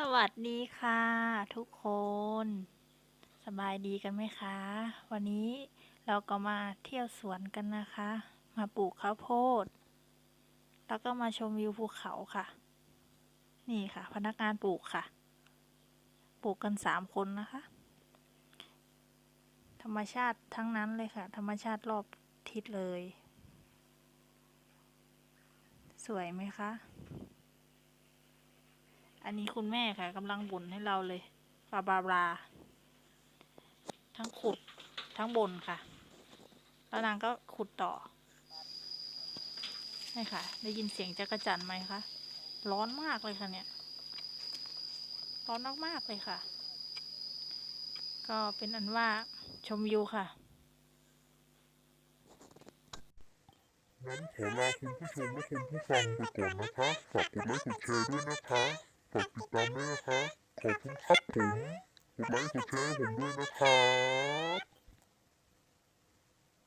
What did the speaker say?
สวัสดีค่ะ ทุกคน สบายดีกันไหมคะ วันนี้เราก็มาเที่ยวสวนกันนะคะ มาปลูกข้าวโพด แล้วก็มาชมวิวภูเขาค่ะ นี่ค่ะ พนักงานปลูกค่ะ ปลูกกันสามคนนะคะ ธรรมชาติทั้งนั้นเลยค่ะ ธรรมชาติรอบทิศเลย สวยไหมคะ อันนี้คุณแม่ค่ะกำลังบ่นให้เราเลยบาบาบาทั้งขุดทั้งบ่นค่ะ แล้วนางก็ขุดต่อนี่ค่ะ ได้ยินเสียงจักรจันไหมคะร้อนมากเลยค่ะเนี่ยร้อนมากๆเลยค่ะ ก็เป็นอันว่าชมวิวค่ะงั้นขอลาคุณผู้ชมและคุณผู้ฟังไปก่อนนะคะ ฝากกดไลค์กดแชร์ด้วยนะคะ ฝากติดตามด้วยนะคะ ขอบคุณครับผมกดไลค์กดแชร์ให้ผมด้วยนะคะ